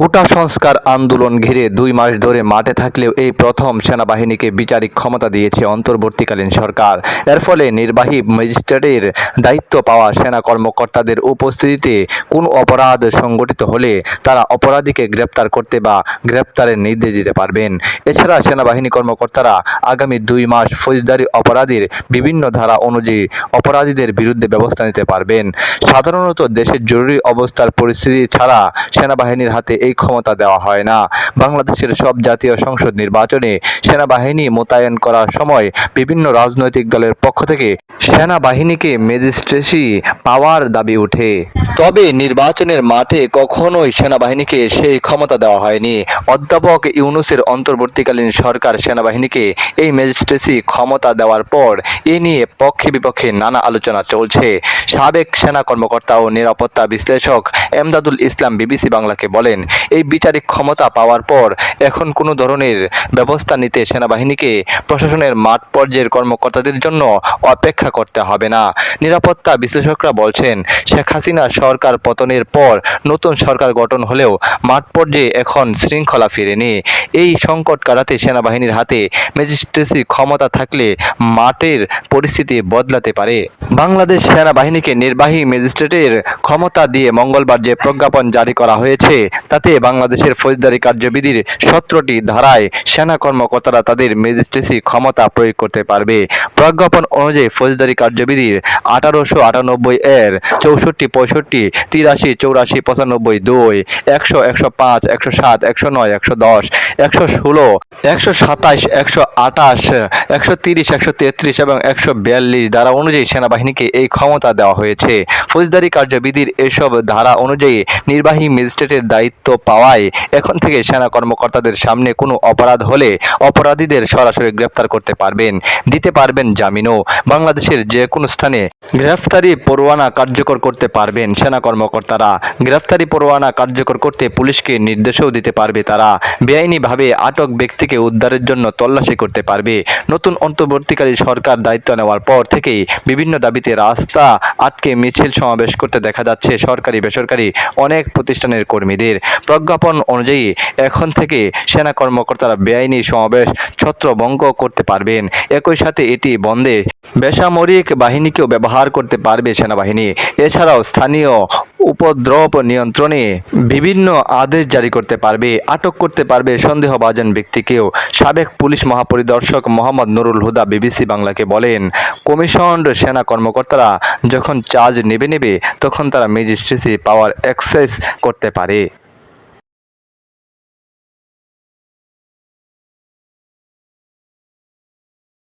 কোটা সংস্কার আন্দোলন ঘিরে দুই মাস ধরে মাঠে থাকলেও এই প্রথম সেনাবাহিনীকে বিচারিক ক্ষমতা দিয়েছে অন্তর্বর্তীকালীন সরকার। এর ফলে নির্বাহী ম্যাজিস্ট্রেটের দায়িত্ব পাওয়া সেনা কর্মকর্তাদের উপস্থিতিতে কোনো অপরাধ সংগঠিত হলে তারা অপরাধীকে গ্রেপ্তার করতে বা গ্রেপ্তারের নির্দেশ দিতে পারবেন। এছাড়া সেনাবাহিনী কর্মকর্তারা আগামী দুই মাস ফৌজদারি অপরাধের বিভিন্ন ধারা অনুযায়ী অপরাধীদের বিরুদ্ধে ব্যবস্থা নিতে পারবেন। সাধারণত দেশের জরুরি অবস্থার পরিস্থিতি ছাড়া সেনাবাহিনীর হাতে এই ক্ষমতা দেওয়া হয় না। বাংলাদেশের সব জাতীয় সংসদ নির্বাচনে সেনাবাহিনী মোতায়েন করার সময় বিভিন্ন রাজনৈতিক দলের পক্ষ থেকে সেনাবাহিনীকে ম্যাজিস্ট্রেসি পাওয়ার দাবি ওঠে। তবে নির্বাচনের মাঠে কখনোই সেনাবাহিনীকে সেই ক্ষমতা দেওয়া হয়নি। অধ্যাপক ইউনুসের অন্তর্বর্তীকালীন সরকার সেনাবাহিনীকে এই ম্যাজিস্ট্রেসি ক্ষমতা দেওয়ার পর এ নিয়ে পক্ষে বিপক্ষে নানা আলোচনা চলছে। সাবেক সেনা কর্মকর্তা ও নিরাপত্তা বিশ্লেষক এমদাদুল ইসলাম বিবিসি বাংলাকে বলেন এই বিচারিক ক্ষমতা পাওয়ার পর এখন কোনো ধরনের ব্যবস্থা নিতে সেনাবাহিনীকে প্রশাসনের মাঠ পর্যায়ের কর্মকর্তাদের জন্য অপেক্ষা করতে হবে না। নিরাপত্তা বিশ্লেষকরা বলছেন, শেখ হাসিনা সরকার পতনের পর নতুন সরকার গঠন হলেও মাঠ পর্যায়ে এখন শৃঙ্খলা ফিরেনি। এই সংকট কাটাতে সেনাবাহিনীর হাতে ম্যাজিস্ট্রেসি ক্ষমতা থাকলে মাঠের পরিস্থিতি বদলাতে পারে। বাংলাদেশ সেনাবাহিনীকে নির্বাহী ম্যাজিস্ট্রেটের ক্ষমতা দিয়ে মঙ্গলবার যে প্রজ্ঞাপন জারি করা হয়েছে, তাতে বাংলাদেশের ফৌজদারি কার্যবিধির সতেরোটি ধারায় সেনা কর্মকর্তারা তাদের ম্যাজিস্ট্রেসি ক্ষমতা প্রয়োগ করতে পারবে। প্রজ্ঞাপন অনুযায়ী ফৌজদারি কার্যবিধির আঠারোশো আটানব্বই এর চৌষট্টি, পঁয়ষট্টি, তিরাশি, চৌরাশি, পঁচানব্বই, দুই, একশো একশো পাঁচ, একশো সাত, একশো নয়, একশো দশ, একশো ষোলো, একশো সাতাশ একশো আঠাশ, একশো তিরিশ, একশো তেত্রিশ এবং একশো বিয়াল্লিশ ধারা অনুযায়ী সেনাবাহিনীকে এই ক্ষমতা দেওয়া হয়েছে। ফৌজদারি কার্যবিধির এসব ধারা অনুযায়ী নির্বাহী ম্যাজিস্ট্রেটের দায়িত্ব পাওয়ায় এখন থেকে সেনা কর্মকর্তাদের সামনে কোনো অপরাধ হলে অপরাধীদের সরাসরি গ্রেপ্তার করতে পারবেন, দিতে পারবেন জামিনও। বাংলাদেশের যে কোনো স্থানে গ্রেফতারি পরোয়ানা কার্যকর করতে পারবেন সেনা কর্মকর্তারা। গ্রেফতারি পরোয়ানা কার্যকর করতে পুলিশকে নির্দেশও দিতে পারবে তারা। বেআইনিভাবে আটক ব্যক্তিকে উদ্ধারের জন্য তল্লাশি করতে পারবে। নতুন অন্তর্বর্তীকালী সরকার দায়িত্ব নেওয়ার পর থেকেই বিভিন্ন দাবিতে রাস্তা আটকে মিছিল সমাবেশ করতে দেখা যাচ্ছে সরকারি বেসরকারি অনেক প্রতিষ্ঠানের কর্মীদের। প্রজ্ঞাপন অনুযায়ী এখন থেকে সেনা কর্মকর্তারা বেআইনি সমাবেশ ছত্রভঙ্গ করতে পারবেন। একই সাথে এটি বন্ধে বেসামরিক বাহিনীকেও ব্যবহার করতে পারবে সেনাবাহিনী। এছাড়াও স্থানীয় উপদ্রব নিয়ন্ত্রণে বিভিন্ন আদেশ জারি করতে পারবে, আটক করতে পারবে সন্দেহভাজন ব্যক্তিকেও। সাবেক পুলিশ মহাপরিদর্শক মোহাম্মদ নুরুল হুদা বিবিসি বাংলাকে বলেন, কমিশনড সেনা কর্মকর্তারা যখন চার্জ নেবে নেবে, তখন তারা ম্যাজিস্ট্রেসি পাওয়ার অ্যাক্সেস করতে পারে।